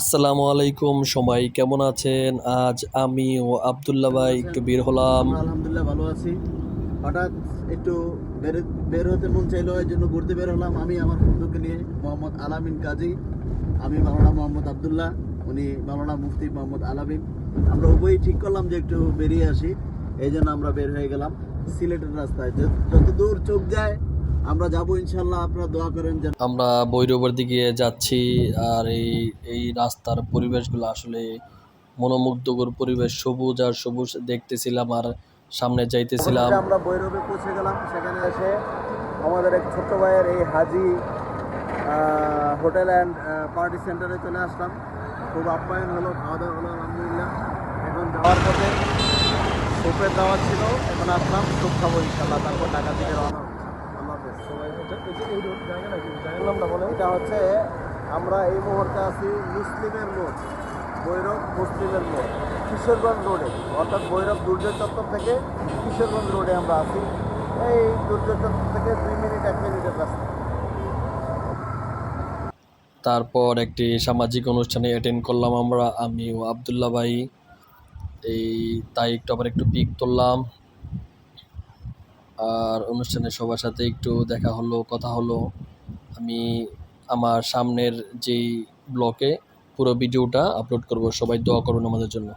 আসসালামু আলাইকুম, সবাই কেমন আছেন? আজ আমি ও আবদুল্লাহ ভাই একটু বের হলাম। আলহামদুলিল্লাহ ভালো আছি। হঠাৎ একটু বের হতে মন চাইলো, এই জন্য ঘুরতে বের হলাম। আমি আমার বন্ধুকে নিয়ে, মোহাম্মদ আলামিন কাজী। আমি মাওলানা মোহাম্মদ আবদুল্লাহ, উনি মাওলানা মুফতি মোহাম্মদ আলামিন। আমরা উভয়ই ঠিক করলাম যে একটু বেরিয়ে আসি। এই জন্য আমরা বের হয়ে গেলাম সিলেটের রাস্তায়। যত দূর চোখ যায় আমরা যাব ইনশাল্লাহ আপনারা দোয়া করেন যেন আমরা বৈরবের দিকে যাচ্ছি আর এই এই রাস্তার পরিবেশগুলো আসলে মনোমুগ্ধকর পরিবেশ সবুজ আর সবুজ দেখতেছিলাম আর সামনে যাইতেছিলাম। আমরা বৈরবে পৌঁছে গেলাম সেখানে এসে আমাদের এক ছোট্ট ভাইয়ের এই হাজি হোটেল অ্যান্ড পার্টি সেন্টারে চলে আসলাম। খুব আপ্যায়ন হলো খাওয়া দাওয়া হলো আলহামদুলিল্লাহ। এখন যাওয়ার পথে সুপের দেওয়া ছিল এখন আসলাম সুপ খাব ইনশাল্লাহ তারপর ঢাকা থেকে রওনা। এটা হচ্ছে আমরা এই মুহূর্তে আছি মুসলিমের মোড় ভৈরব মুসলিমের মোড় কিশোরগঞ্জ রোডে। অর্থাৎ ভৈরব দুর্য চত্বর থেকে কিশোরগঞ্জ রোডে আমরা আছি। এই দুর্য চত্বর থেকে দুই মিনিট এক মিনিটের রাস্তা। তারপর একটি সামাজিক অনুষ্ঠানে অ্যাটেন্ড করলাম আমরা আমি ও আবদুল্লাহ ভাই। এই তাই একটু আবার একটু পিক তুললাম। আর অনুষ্ঠানে সবার সাথে একটু দেখা হলো, কথা হলো। আমি আমার সামনের যেই ব্লকে পুরো ভিডিওটা আপলোড করব, সবাই দোয়া করুন আমাদের জন্য।